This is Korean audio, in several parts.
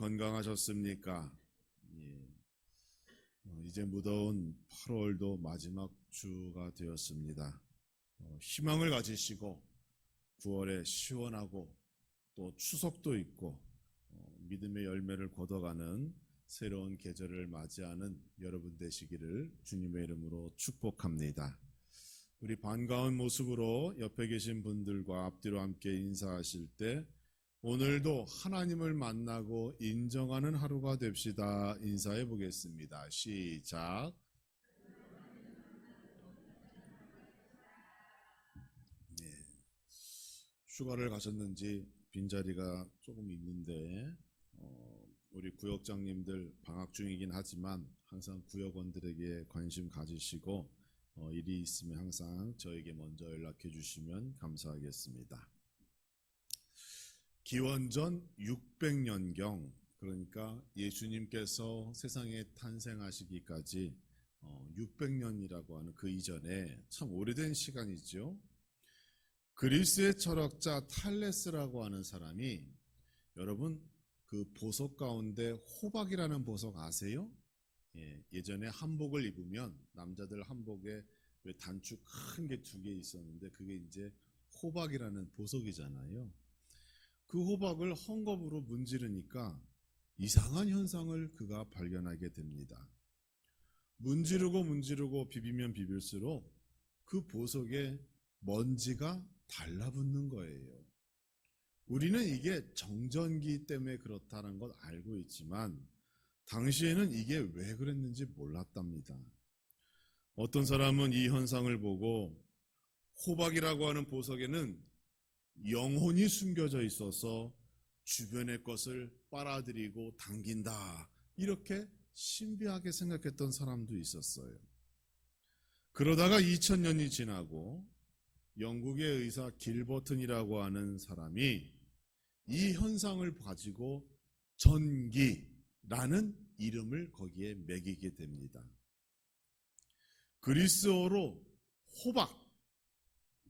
건강하셨습니까? 예. 어, 이제 무더운 8월도 마지막 주가 되었습니다. 어, 희망을 가지시고 9월에 시원하고 또 추석도 있고 어, 믿음의 열매를 거둬가는 새로운 계절을 맞이하는 여러분 되시기를 주님의 이름으로 축복합니다. 우리 반가운 모습으로 옆에 계신 분들과 앞뒤로 함께 인사하실 때 오늘도 하나님을 만나고 인정하는 하루가 됩시다. 인사해 보겠습니다. 시작. 네. 휴가를 가셨는지 빈자리가 조금 있는데 어, 우리 구역장님들 방학 중이긴 하지만 항상 구역원들에게 관심 가지시고 어, 일이 있으면 항상 저에게 먼저 연락해 주시면 감사하겠습니다. 기원전 600년경 그러니까 예수님께서 세상에 탄생하시기까지 600년이라고 하는 그 이전에 참 오래된 시간이죠. 그리스의 철학자 탈레스라고 하는 사람이 여러분 그 보석 가운데 호박이라는 보석 아세요? 예, 예전에 한복을 입으면 남자들 한복에 왜 단추 큰 게 두 개 있었는데 그게 이제 호박이라는 보석이잖아요. 그 호박을 헝겊으로 문지르니까 이상한 현상을 그가 발견하게 됩니다. 문지르고 문지르고 비비면 비빌수록 그 보석에 먼지가 달라붙는 거예요. 우리는 이게 정전기 때문에 그렇다는 걸 알고 있지만 당시에는 이게 왜 그랬는지 몰랐답니다. 어떤 사람은 이 현상을 보고 호박이라고 하는 보석에는 영혼이 숨겨져 있어서 주변의 것을 빨아들이고 당긴다. 이렇게 신비하게 생각했던 사람도 있었어요. 그러다가 2000년이 지나고 영국의 의사 길버튼이라고 하는 사람이 이 현상을 가지고 전기라는 이름을 거기에 매기게 됩니다. 그리스어로 호박,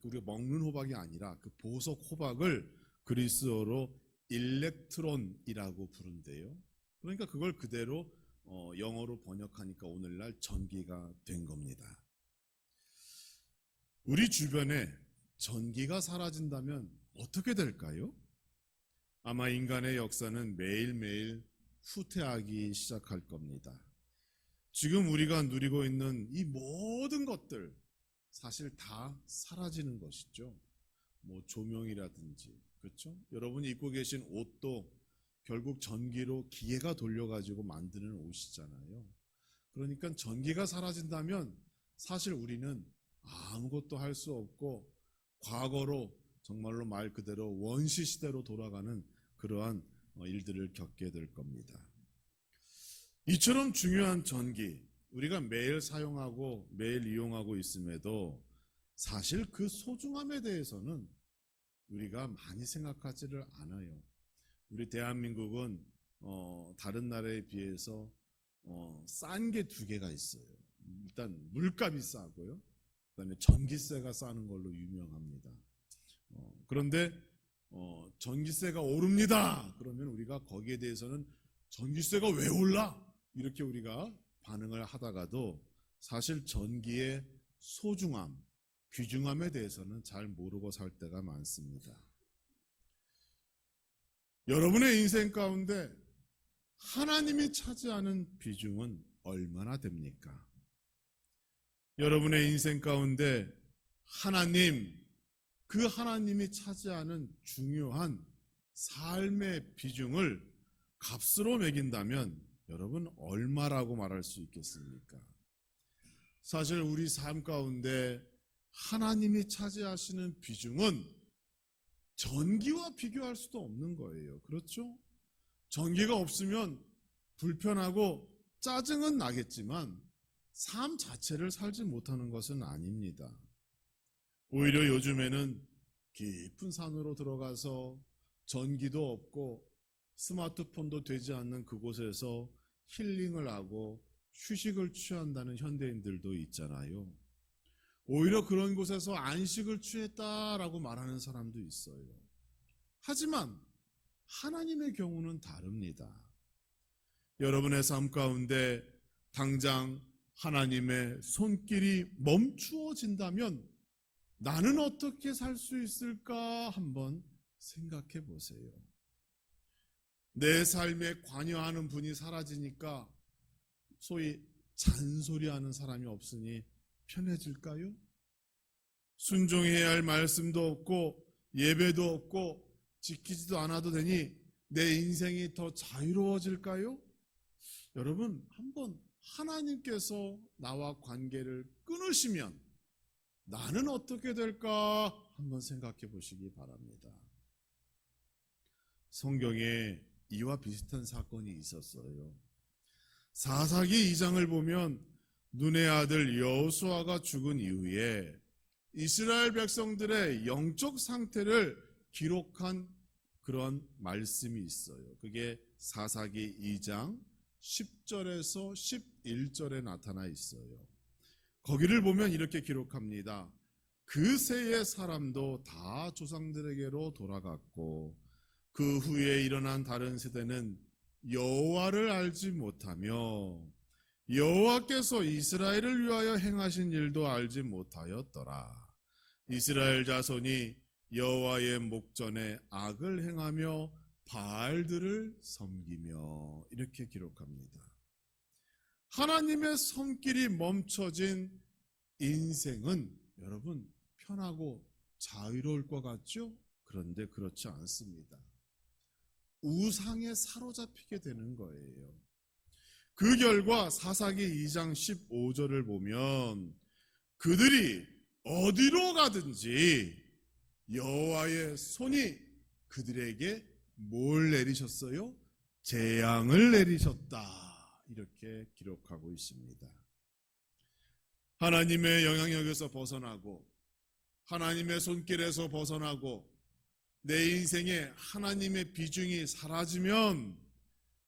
우리가 먹는 호박이 아니라 그 보석 호박을 그리스어로 일렉트론이라고 부른대요. 그러니까 그걸 그대로 어, 영어로 번역하니까 오늘날 전기가 된 겁니다. 우리 주변에 전기가 사라진다면 어떻게 될까요? 아마 인간의 역사는 매일매일 후퇴하기 시작할 겁니다. 지금 우리가 누리고 있는 이 모든 것들 사실 다 사라지는 것이죠. 뭐 조명이라든지 그렇죠? 여러분이 입고 계신 옷도 결국 전기로 기계가 돌려가지고 만드는 옷이잖아요. 그러니까 전기가 사라진다면 사실 우리는 아무것도 할 수 없고 과거로 정말로 말 그대로 원시 시대로 돌아가는 그러한 어, 일들을 겪게 될 겁니다. 이처럼 중요한 전기, 우리가 매일 사용하고 매일 이용하고 있음에도 사실 그 소중함에 대해서는 우리가 많이 생각하지를 않아요. 우리 대한민국은 어, 다른 나라에 비해서 어, 싼 게 두 개가 있어요. 일단 물값이 싸고요. 그다음에 전기세가 싸는 걸로 유명합니다. 어, 그런데 어, 전기세가 오릅니다. 그러면 우리가 거기에 대해서는 전기세가 왜 올라? 이렇게 우리가 반응을 하다가도 사실 전기의 소중함, 귀중함에 대해서는 잘 모르고 살 때가 많습니다. 여러분의 인생 가운데 하나님이 차지하는 비중은 얼마나 됩니까? 여러분의 인생 가운데 하나님, 그 하나님이 차지하는 중요한 삶의 비중을 값으로 매긴다면 여러분 얼마라고 말할 수 있겠습니까? 사실 우리 삶 가운데 하나님이 차지하시는 비중은 전기와 비교할 수도 없는 거예요. 그렇죠? 전기가 없으면 불편하고 짜증은 나겠지만 삶 자체를 살지 못하는 것은 아닙니다. 오히려 요즘에는 깊은 산으로 들어가서 전기도 없고 스마트폰도 되지 않는 그곳에서 힐링을 하고 휴식을 취한다는 현대인들도 있잖아요. 오히려 그런 곳에서 안식을 취했다라고 말하는 사람도 있어요. 하지만 하나님의 경우는 다릅니다. 여러분의 삶 가운데 당장 하나님의 손길이 멈추어진다면 나는 어떻게 살 수 있을까 한번 생각해 보세요. 내 삶에 관여하는 분이 사라지니까 소위 잔소리하는 사람이 없으니 편해질까요? 순종해야 할 말씀도 없고 예배도 없고 지키지도 않아도 되니 내 인생이 더 자유로워질까요? 여러분, 한번 하나님께서 나와 관계를 끊으시면 나는 어떻게 될까 한번 생각해 보시기 바랍니다. 성경에 이와 비슷한 사건이 있었어요. 사사기 2장을 보면 눈의 아들 여호수아가 죽은 이후에 이스라엘 백성들의 영적 상태를 기록한 그런 말씀이 있어요. 그게 사사기 2장 10절에서 11절에 나타나 있어요. 거기를 보면 이렇게 기록합니다. 그 세의 사람도 다 조상들에게로 돌아갔고 그 후에 일어난 다른 세대는 여호와를 알지 못하며 여호와께서 이스라엘을 위하여 행하신 일도 알지 못하였더라. 이스라엘 자손이 여호와의 목전에 악을 행하며 바알들을 섬기며 이렇게 기록합니다. 하나님의 손길이 멈춰진 인생은 여러분 편하고 자유로울 것 같죠? 그런데 그렇지 않습니다. 우상에 사로잡히게 되는 거예요. 그 결과 사사기 2장 15절을 보면 그들이 어디로 가든지 여호와의 손이 그들에게 뭘 내리셨어요? 재앙을 내리셨다. 이렇게 기록하고 있습니다. 하나님의 영향력에서 벗어나고 하나님의 손길에서 벗어나고 내 인생에 하나님의 비중이 사라지면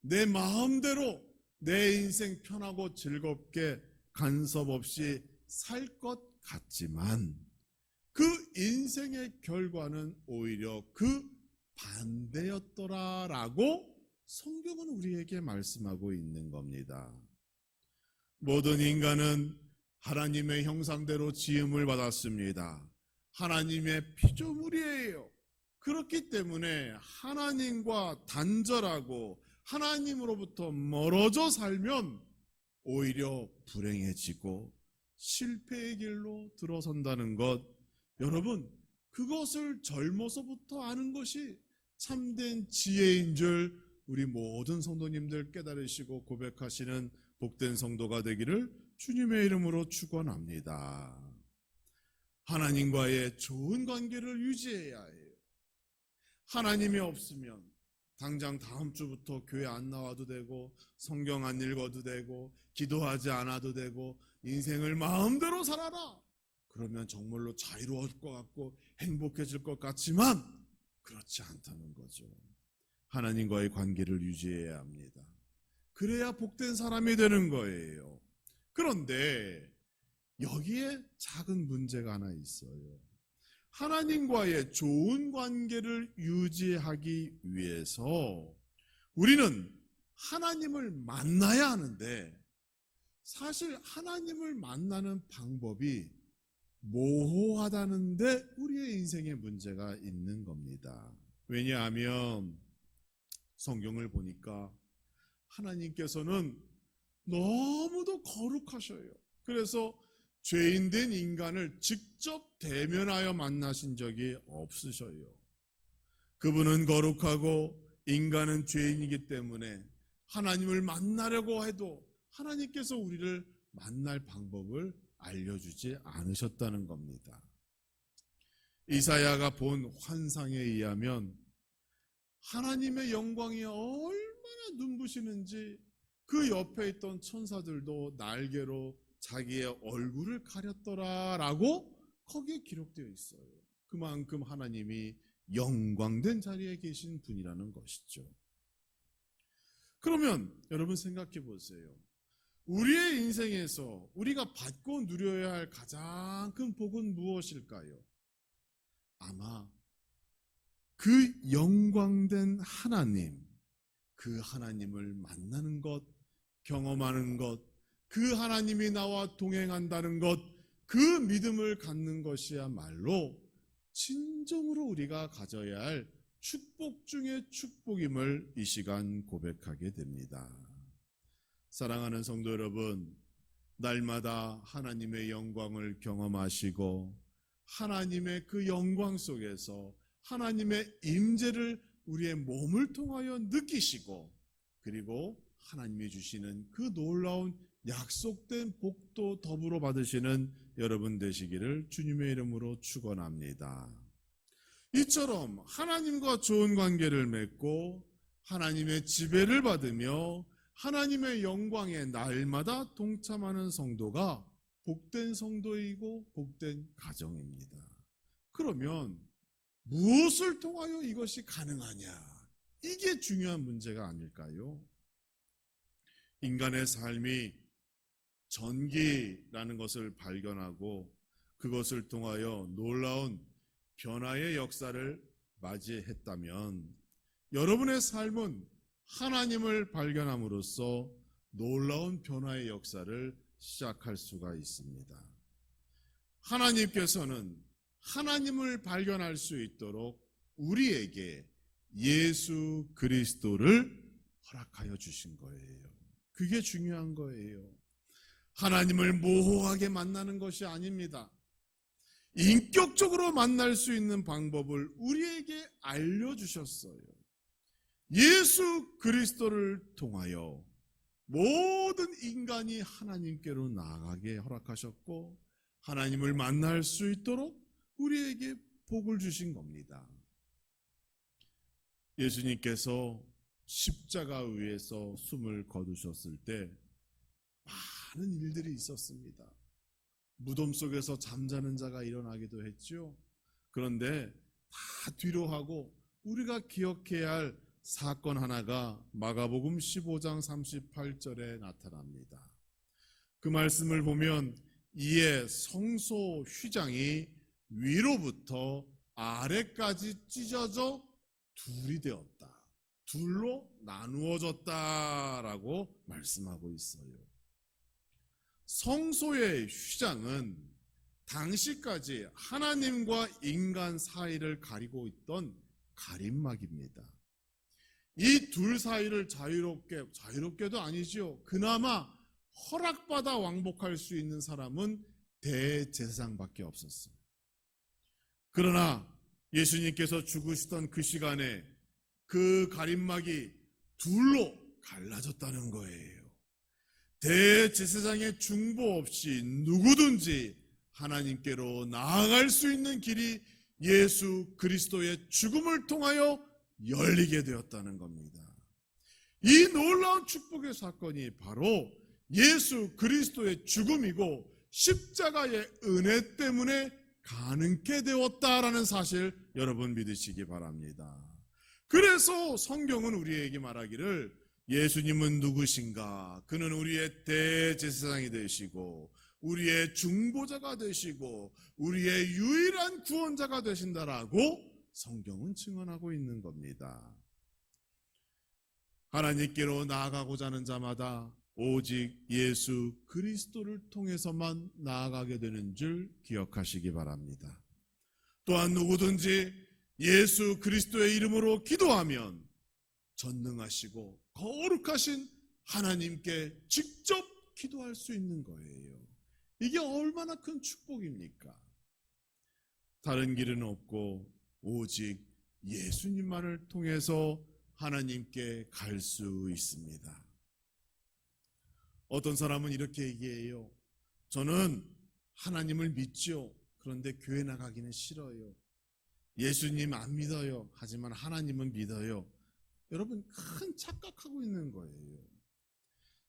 내 마음대로 내 인생 편하고 즐겁게 간섭 없이 살 것 같지만 그 인생의 결과는 오히려 그 반대였더라라고 성경은 우리에게 말씀하고 있는 겁니다. 모든 인간은 하나님의 형상대로 지음을 받았습니다. 하나님의 피조물이에요. 그렇기 때문에 하나님과 단절하고 하나님으로부터 멀어져 살면 오히려 불행해지고 실패의 길로 들어선다는 것. 여러분, 그것을 젊어서부터 아는 것이 참된 지혜인 줄 우리 모든 성도님들 깨달으시고 고백하시는 복된 성도가 되기를 주님의 이름으로 축원합니다. 하나님과의 좋은 관계를 유지해야 해요. 하나님이 없으면 당장 다음 주부터 교회 안 나와도 되고 성경 안 읽어도 되고 기도하지 않아도 되고 인생을 마음대로 살아라. 그러면 정말로 자유로울 것 같고 행복해질 것 같지만 그렇지 않다는 거죠. 하나님과의 관계를 유지해야 합니다. 그래야 복된 사람이 되는 거예요. 그런데 여기에 작은 문제가 하나 있어요. 하나님과의 좋은 관계를 유지하기 위해서 우리는 하나님을 만나야 하는데 사실 하나님을 만나는 방법이 모호하다는데 우리의 인생에 문제가 있는 겁니다. 왜냐하면 성경을 보니까 하나님께서는 너무도 거룩하셔요. 그래서 죄인된 인간을 직접 대면하여 만나신 적이 없으셔요. 그분은 거룩하고 인간은 죄인이기 때문에 하나님을 만나려고 해도 하나님께서 우리를 만날 방법을 알려주지 않으셨다는 겁니다. 이사야가 본 환상에 의하면 하나님의 영광이 얼마나 눈부시는지 그 옆에 있던 천사들도 날개로 자기의 얼굴을 가렸더라라고 거기에 기록되어 있어요. 그만큼 하나님이 영광된 자리에 계신 분이라는 것이죠. 그러면 여러분 생각해 보세요. 우리의 인생에서 우리가 받고 누려야 할 가장 큰 복은 무엇일까요? 아마 그 영광된 하나님, 그 하나님을 만나는 것, 경험하는 것, 그 하나님이 나와 동행한다는 것, 그 믿음을 갖는 것이야말로 진정으로 우리가 가져야 할 축복 중의 축복임을 이 시간 고백하게 됩니다. 사랑하는 성도 여러분, 날마다 하나님의 영광을 경험하시고 하나님의 그 영광 속에서 하나님의 임재를 우리의 몸을 통하여 느끼시고 그리고 하나님이 주시는 그 놀라운 약속된 복도 더불어 받으시는 여러분 되시기를 주님의 이름으로 축원합니다. 이처럼 하나님과 좋은 관계를 맺고 하나님의 지배를 받으며 하나님의 영광에 날마다 동참하는 성도가 복된 성도이고 복된 가정입니다. 그러면 무엇을 통하여 이것이 가능하냐? 이게 중요한 문제가 아닐까요? 인간의 삶이 전기라는 것을 발견하고 그것을 통하여 놀라운 변화의 역사를 맞이했다면 여러분의 삶은 하나님을 발견함으로써 놀라운 변화의 역사를 시작할 수가 있습니다. 하나님께서는 하나님을 발견할 수 있도록 우리에게 예수 그리스도를 허락하여 주신 거예요. 그게 중요한 거예요. 하나님을 모호하게 만나는 것이 아닙니다. 인격적으로 만날 수 있는 방법을 우리에게 알려주셨어요. 예수 그리스도를 통하여 모든 인간이 하나님께로 나아가게 허락하셨고 하나님을 만날 수 있도록 우리에게 복을 주신 겁니다. 예수님께서 십자가 위에서 숨을 거두셨을 때 많은 일들이 있었습니다. 무덤 속에서 잠자는 자가 일어나기도 했죠. 그런데 다 뒤로 하고 우리가 기억해야 할 사건 하나가 마가복음 15장 38절에 나타납니다. 그 말씀을 보면 이에 성소 휘장이 위로부터 아래까지 찢어져 둘이 되었다. 둘로 나누어졌다라고 말씀하고 있어요. 성소의 휘장은 당시까지 하나님과 인간 사이를 가리고 있던 가림막입니다. 이 둘 사이를 자유롭게, 자유롭게도 아니지요. 그나마 허락받아 왕복할 수 있는 사람은 대제사장밖에 없었어요. 그러나 예수님께서 죽으시던 그 시간에 그 가림막이 둘로 갈라졌다는 거예요. 대제사장의 중보 없이 누구든지 하나님께로 나아갈 수 있는 길이 예수 그리스도의 죽음을 통하여 열리게 되었다는 겁니다. 이 놀라운 축복의 사건이 바로 예수 그리스도의 죽음이고 십자가의 은혜 때문에 가능케 되었다라는 사실 여러분 믿으시기 바랍니다. 그래서 성경은 우리에게 말하기를 예수님은 누구신가? 그는 우리의 대제사장이 되시고 우리의 중보자가 되시고 우리의 유일한 구원자가 되신다라고 성경은 증언하고 있는 겁니다. 하나님께로 나아가고자 하는 자마다 오직 예수 그리스도를 통해서만 나아가게 되는 줄 기억하시기 바랍니다. 또한 누구든지 예수 그리스도의 이름으로 기도하면 전능하시고 거룩하신 하나님께 직접 기도할 수 있는 거예요. 이게 얼마나 큰 축복입니까? 다른 길은 없고 오직 예수님만을 통해서 하나님께 갈 수 있습니다. 어떤 사람은 이렇게 얘기해요. 저는 하나님을 믿죠. 그런데 교회 나가기는 싫어요. 예수님 안 믿어요. 하지만 하나님은 믿어요. 여러분 큰 착각하고 있는 거예요.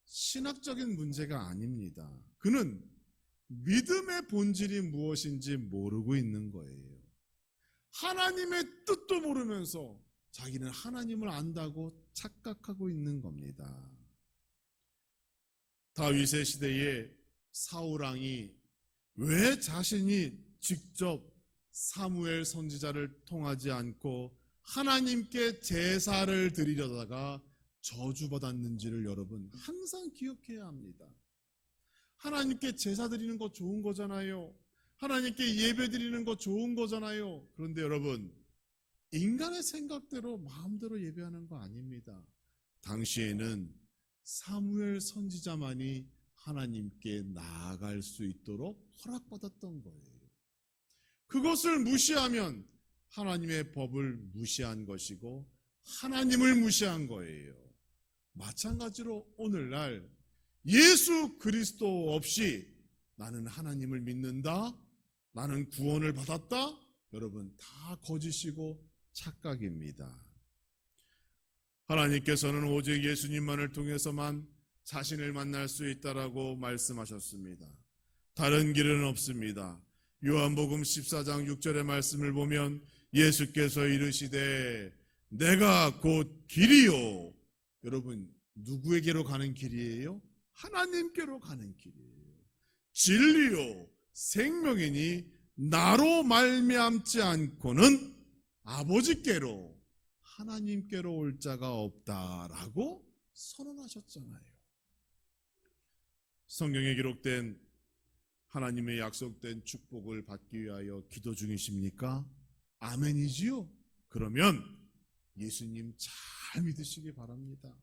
신학적인 문제가 아닙니다. 그는 믿음의 본질이 무엇인지 모르고 있는 거예요. 하나님의 뜻도 모르면서 자기는 하나님을 안다고 착각하고 있는 겁니다. 다윗의 시대에 사울왕이 왜 자신이 직접 사무엘 선지자를 통하지 않고 하나님께 제사를 드리려다가 저주받았는지를 여러분 항상 기억해야 합니다. 하나님께 제사 드리는 거 좋은 거잖아요. 하나님께 예배 드리는 거 좋은 거잖아요. 그런데 여러분, 인간의 생각대로 마음대로 예배하는 거 아닙니다. 당시에는 사무엘 선지자만이 하나님께 나아갈 수 있도록 허락받았던 거예요. 그것을 무시하면 하나님의 법을 무시한 것이고 하나님을 무시한 거예요. 마찬가지로 오늘날 예수 그리스도 없이 나는 하나님을 믿는다. 나는 구원을 받았다. 여러분 다 거짓이고 착각입니다. 하나님께서는 오직 예수님만을 통해서만 자신을 만날 수 있다라고 말씀하셨습니다. 다른 길은 없습니다. 요한복음 14장 6절의 말씀을 보면 예수께서 이르시되 내가 곧 길이요. 여러분 누구에게로 가는 길이에요? 하나님께로 가는 길이에요. 진리요 생명이니 나로 말미암지 않고는 아버지께로 하나님께로 올 자가 없다라고 선언하셨잖아요. 성경에 기록된 하나님의 약속된 축복을 받기 위하여 기도 중이십니까? 아멘이지요? 그러면 예수님 잘 믿으시기 바랍니다.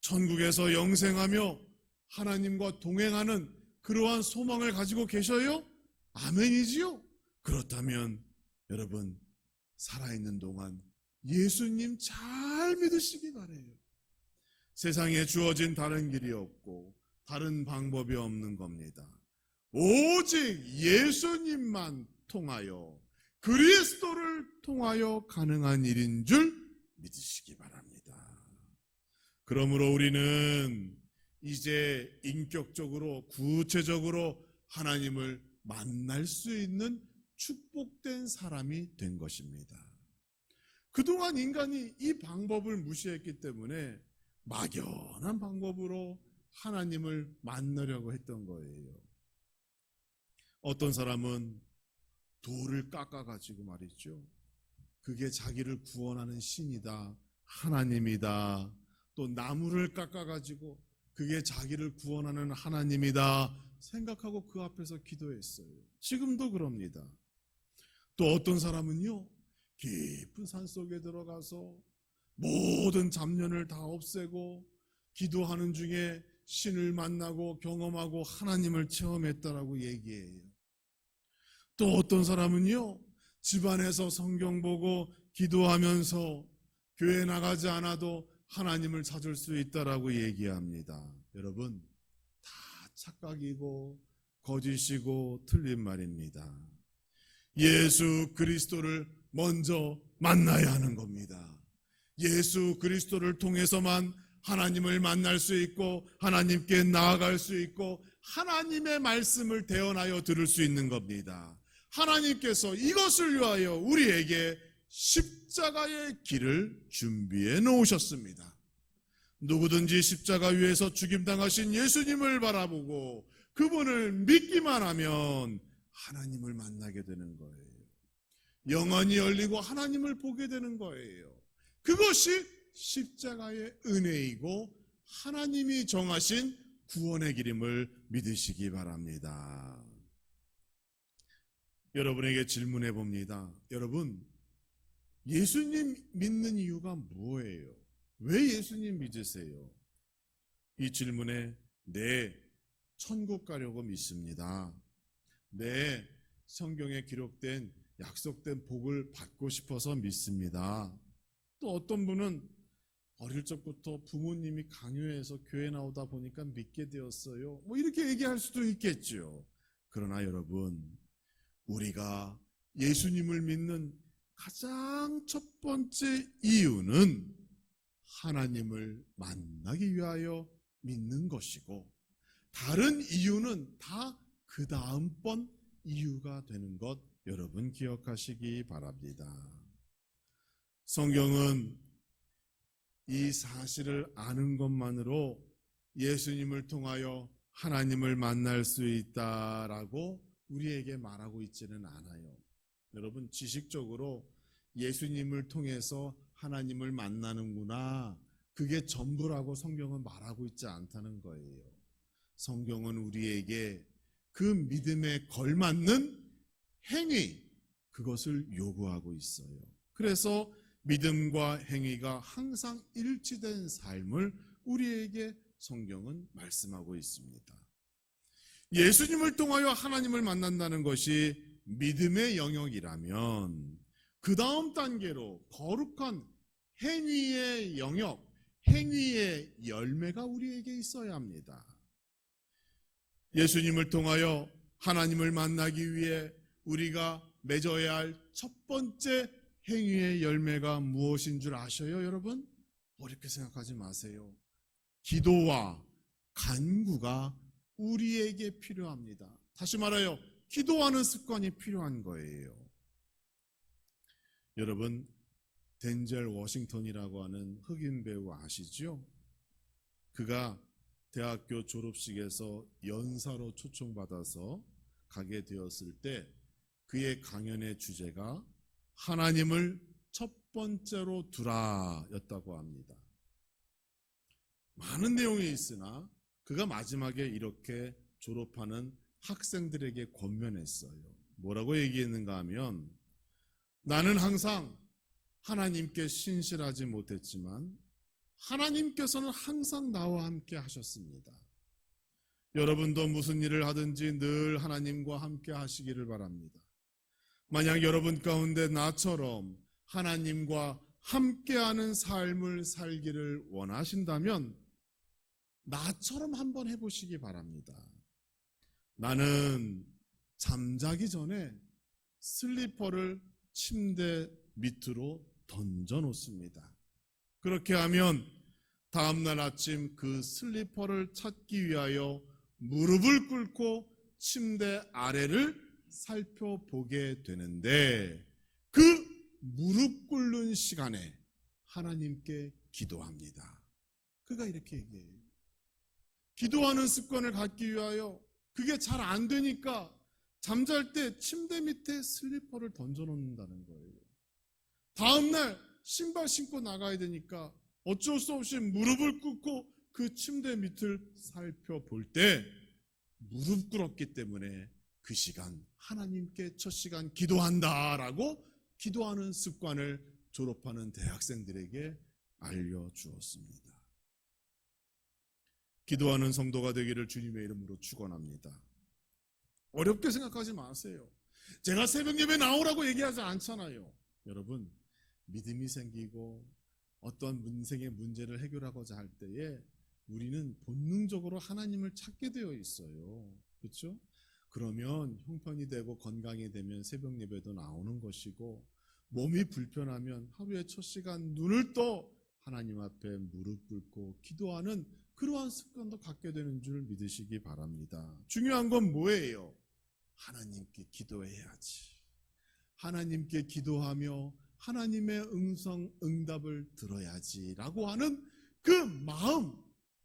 천국에서 영생하며 하나님과 동행하는 그러한 소망을 가지고 계셔요? 아멘이지요? 그렇다면 여러분 살아있는 동안 예수님 잘 믿으시기 바래요. 세상에 주어진 다른 길이 없고 다른 방법이 없는 겁니다. 오직 예수님만 통하여 그리스도를 통하여 가능한 일인 줄 믿으시기 바랍니다. 그러므로 우리는 이제 인격적으로 구체적으로 하나님을 만날 수 있는 축복된 사람이 된 것입니다. 그동안 인간이 이 방법을 무시했기 때문에 막연한 방법으로 하나님을 만나려고 했던 거예요. 어떤 사람은 돌을 깎아가지고 말이죠. 그게 자기를 구원하는 신이다. 하나님이다. 또 나무를 깎아가지고 그게 자기를 구원하는 하나님이다. 생각하고 그 앞에서 기도했어요. 지금도 그럽니다. 또 어떤 사람은요, 깊은 산 속에 들어가서 모든 잡년을 다 없애고 기도하는 중에 신을 만나고 경험하고 하나님을 체험했다라고 얘기해요. 또 어떤 사람은요, 집안에서 성경 보고 기도하면서 교회 나가지 않아도 하나님을 찾을 수 있다라고 얘기합니다. 여러분, 다 착각이고 거짓이고 틀린 말입니다. 예수 그리스도를 먼저 만나야 하는 겁니다. 예수 그리스도를 통해서만 하나님을 만날 수 있고 하나님께 나아갈 수 있고 하나님의 말씀을 대언하여 들을 수 있는 겁니다. 하나님께서 이것을 위하여 우리에게 십자가의 길을 준비해 놓으셨습니다. 누구든지 십자가 위에서 죽임당하신 예수님을 바라보고 그분을 믿기만 하면 하나님을 만나게 되는 거예요. 영안이 열리고 하나님을 보게 되는 거예요. 그것이 십자가의 은혜이고 하나님이 정하신 구원의 길임을 믿으시기 바랍니다. 여러분에게 질문해 봅니다. 여러분, 예수님 믿는 이유가 뭐예요? 왜 예수님 믿으세요? 이 질문에 네, 천국 가려고 믿습니다. 네, 성경에 기록된 약속된 복을 받고 싶어서 믿습니다. 또 어떤 분은 어릴 적부터 부모님이 강요해서 교회 나오다 보니까 믿게 되었어요. 뭐 이렇게 얘기할 수도 있겠죠. 그러나 여러분, 우리가 예수님을 믿는 가장 첫 번째 이유는 하나님을 만나기 위하여 믿는 것이고, 다른 이유는 다 그 다음번 이유가 되는 것 여러분 기억하시기 바랍니다. 성경은 이 사실을 아는 것만으로 예수님을 통하여 하나님을 만날 수 있다라고 우리에게 말하고 있지는 않아요. 여러분 지식적으로 예수님을 통해서 하나님을 만나는구나 그게 전부라고 성경은 말하고 있지 않다는 거예요. 성경은 우리에게 그 믿음에 걸맞는 행위, 그것을 요구하고 있어요. 그래서 믿음과 행위가 항상 일치된 삶을 우리에게 성경은 말씀하고 있습니다. 예수님을 통하여 하나님을 만난다는 것이 믿음의 영역이라면 그 다음 단계로 거룩한 행위의 영역, 행위의 열매가 우리에게 있어야 합니다. 예수님을 통하여 하나님을 만나기 위해 우리가 맺어야 할 첫 번째 행위의 열매가 무엇인 줄 아셔요, 여러분? 어렵게 생각하지 마세요. 기도와 간구가 우리에게 필요합니다. 다시 말하여, 기도하는 습관이 필요한 거예요. 여러분, 덴젤 워싱턴이라고 하는 흑인 배우 아시죠? 그가 대학교 졸업식에서 연사로 초청받아서 가게 되었을 때 그의 강연의 주제가 하나님을 첫 번째로 두라 였다고 합니다. 많은 내용이 있으나 그가 마지막에 이렇게 졸업하는 학생들에게 권면했어요. 뭐라고 얘기했는가 하면 나는 항상 하나님께 신실하지 못했지만 하나님께서는 항상 나와 함께 하셨습니다. 여러분도 무슨 일을 하든지 늘 하나님과 함께 하시기를 바랍니다. 만약 여러분 가운데 나처럼 하나님과 함께하는 삶을 살기를 원하신다면 나처럼 한번 해보시기 바랍니다. 나는 잠자기 전에 슬리퍼를 침대 밑으로 던져 놓습니다. 그렇게 하면 다음날 아침 그 슬리퍼를 찾기 위하여 무릎을 꿇고 침대 아래를 살펴보게 되는데 그 무릎 꿇는 시간에 하나님께 기도합니다. 그가 이렇게 얘기해요. 기도하는 습관을 갖기 위하여 그게 잘 안 되니까 잠잘 때 침대 밑에 슬리퍼를 던져 놓는다는 거예요. 다음날 신발 신고 나가야 되니까 어쩔 수 없이 무릎을 꿇고 그 침대 밑을 살펴볼 때 무릎 꿇었기 때문에 그 시간 하나님께 첫 시간 기도한다라고 기도하는 습관을 졸업하는 대학생들에게 알려주었습니다. 기도하는 성도가 되기를 주님의 이름으로 축원합니다. 어렵게 생각하지 마세요. 제가 새벽 예배 나오라고 얘기하지 않잖아요. 여러분 믿음이 생기고 어떤 인생의 문제를 해결하고자 할 때에 우리는 본능적으로 하나님을 찾게 되어 있어요. 그렇죠? 그러면 형편이 되고 건강이 되면 새벽 예배도 나오는 것이고 몸이 불편하면 하루의 첫 시간 눈을 떠 하나님 앞에 무릎 꿇고 기도하는 그러한 습관도 갖게 되는 줄 믿으시기 바랍니다. 중요한 건 뭐예요? 하나님께 기도해야지. 하나님께 기도하며 하나님의 응성, 응답을 들어야지 라고 하는 그 마음,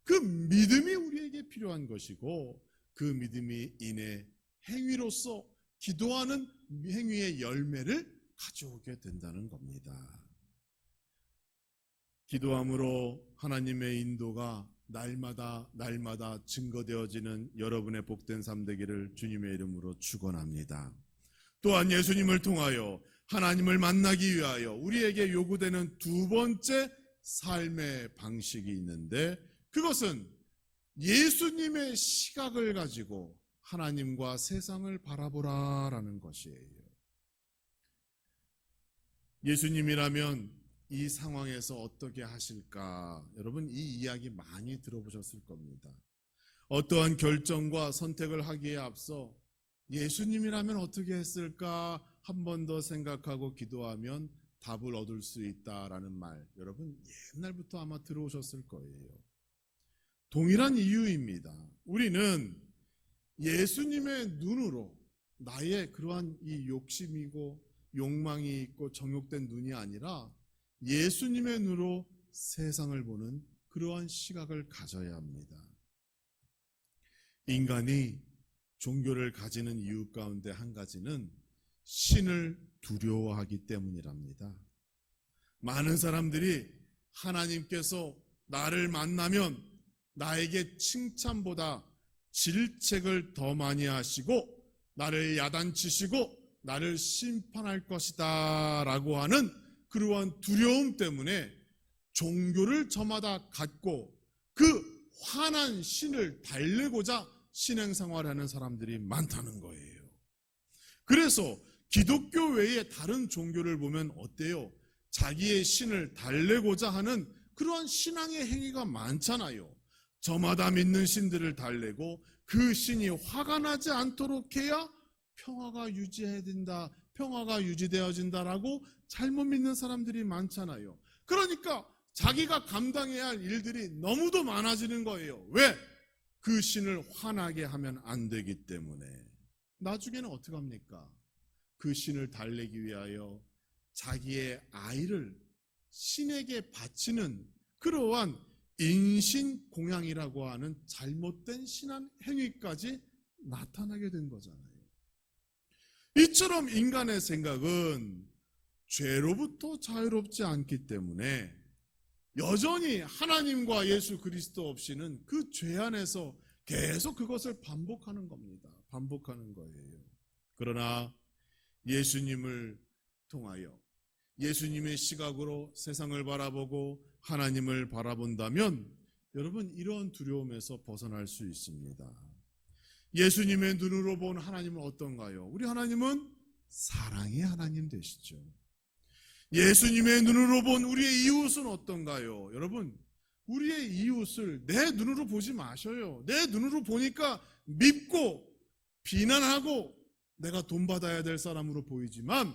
그 믿음이 우리에게 필요한 것이고 그 믿음이 인해 행위로서 기도하는 행위의 열매를 가져오게 된다는 겁니다. 기도함으로 하나님의 인도가 날마다 날마다 증거되어지는 여러분의 복된 삶 되기를 주님의 이름으로 축원합니다. 또한 예수님을 통하여 하나님을 만나기 위하여 우리에게 요구되는 두 번째 삶의 방식이 있는데 그것은 예수님의 시각을 가지고 하나님과 세상을 바라보라라는 것이에요. 예수님이라면 이 상황에서 어떻게 하실까? 여러분 이 이야기 많이 들어보셨을 겁니다. 어떠한 결정과 선택을 하기에 앞서 예수님이라면 어떻게 했을까 한 번 더 생각하고 기도하면 답을 얻을 수 있다라는 말 여러분 옛날부터 아마 들어오셨을 거예요. 동일한 이유입니다. 우리는 예수님의 눈으로 나의 그러한 이 욕심이고 욕망이 있고 정욕된 눈이 아니라 예수님의 눈으로 세상을 보는 그러한 시각을 가져야 합니다. 인간이 종교를 가지는 이유 가운데 한 가지는 신을 두려워하기 때문이랍니다. 많은 사람들이 하나님께서 나를 만나면 나에게 칭찬보다 질책을 더 많이 하시고 나를 야단치시고 나를 심판할 것이다 라고 하는 그러한 두려움 때문에 종교를 저마다 갖고 그 화난 신을 달래고자 신앙생활하는 사람들이 많다는 거예요. 그래서 기독교 외에 다른 종교를 보면 어때요? 자기의 신을 달래고자 하는 그러한 신앙의 행위가 많잖아요. 저마다 믿는 신들을 달래고 그 신이 화가 나지 않도록 해야 평화가 유지해야 된다. 평화가 유지되어진다라고 잘못 믿는 사람들이 많잖아요. 그러니까 자기가 감당해야 할 일들이 너무도 많아지는 거예요. 왜? 그 신을 화나게 하면 안 되기 때문에. 나중에는 어떻게 합니까? 그 신을 달래기 위하여 자기의 아이를 신에게 바치는 그러한 인신 공양이라고 하는 잘못된 신앙 행위까지 나타나게 된 거잖아요. 이처럼 인간의 생각은 죄로부터 자유롭지 않기 때문에 여전히 하나님과 예수 그리스도 없이는 그 죄 안에서 계속 그것을 반복하는 겁니다. 반복하는 거예요. 그러나 예수님을 통하여 예수님의 시각으로 세상을 바라보고 하나님을 바라본다면 여러분 이런 두려움에서 벗어날 수 있습니다. 예수님의 눈으로 본 하나님은 어떤가요? 우리 하나님은 사랑의 하나님 되시죠. 예수님의 눈으로 본 우리의 이웃은 어떤가요? 여러분, 우리의 이웃을 내 눈으로 보지 마셔요. 내 눈으로 보니까 밉고 비난하고 내가 돈 받아야 될 사람으로 보이지만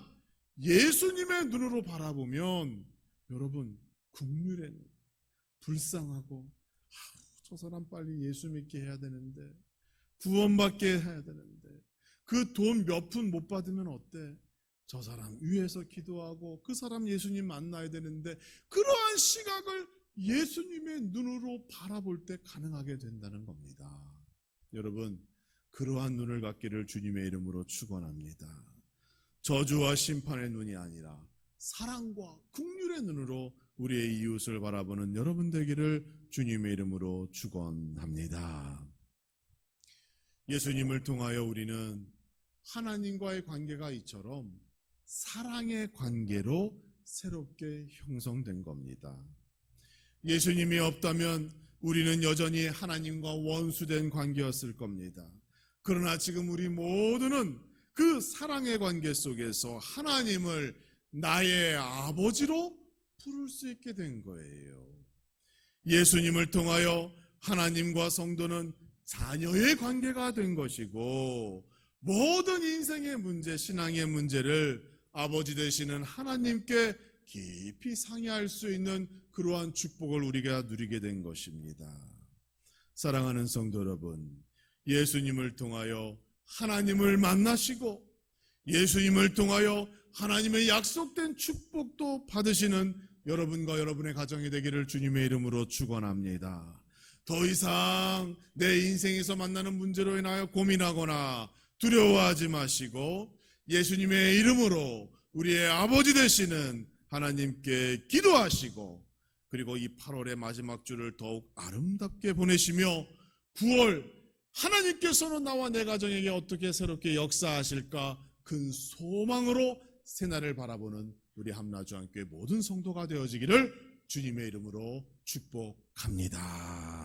예수님의 눈으로 바라보면 여러분 국률에는 불쌍하고 아, 저 사람 빨리 예수 믿게 해야 되는데 구원받게 해야 되는데 그 돈 몇 푼 못 받으면 어때? 저 사람 위에서 기도하고 그 사람 예수님 만나야 되는데 그러한 시각을 예수님의 눈으로 바라볼 때 가능하게 된다는 겁니다. 여러분 그러한 눈을 갖기를 주님의 이름으로 축원합니다. 저주와 심판의 눈이 아니라 사랑과 국률의 눈으로 우리의 이웃을 바라보는 여러분 되기를 주님의 이름으로 축원합니다. 예수님을 통하여 우리는 하나님과의 관계가 이처럼 사랑의 관계로 새롭게 형성된 겁니다. 예수님이 없다면 우리는 여전히 하나님과 원수된 관계였을 겁니다. 그러나 지금 우리 모두는 그 사랑의 관계 속에서 하나님을 나의 아버지로 부를 수 있게 된 거예요. 예수님을 통하여 하나님과 성도는 자녀의 관계가 된 것이고 모든 인생의 문제, 신앙의 문제를 아버지 되시는 하나님께 깊이 상의할 수 있는 그러한 축복을 우리가 누리게 된 것입니다. 사랑하는 성도 여러분, 예수님을 통하여 하나님을 만나시고 예수님을 통하여 하나님의 약속된 축복도 받으시는 여러분과 여러분의 가정이 되기를 주님의 이름으로 축원합니다. 더 이상 내 인생에서 만나는 문제로 인하여 고민하거나 두려워하지 마시고 예수님의 이름으로 우리의 아버지 되시는 하나님께 기도하시고 그리고 이 8월의 마지막 주를 더욱 아름답게 보내시며 9월 하나님께서는 나와 내 가정에게 어떻게 새롭게 역사하실까 큰 소망으로 새날을 바라보는 우리 함나주한교회 모든 성도가 되어지기를 주님의 이름으로 축복합니다.